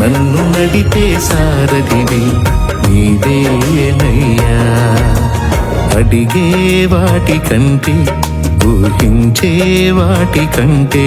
నన్ను నడిపే సారథిని నీదేనయ్యా. అడిగే వాటి కంటే ఊహించే వాటి కంటే.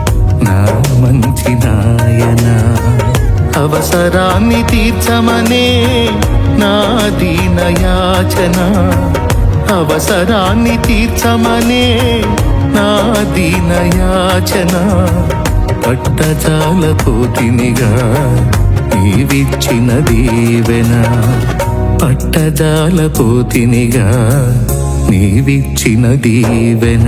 నా మంచి నాయన. అవసరాన్ని తీర్చమనే నా దీనయాచన అవసరాన్ని తీర్చమనే నా దీనయాచన పట్టజాల పోతినిగా నీవిచ్చిన దీవెన. పట్టజాల పోతినిగా నీవిచ్చిన దీవెన.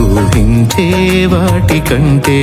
ఊహించే వాటి కంటే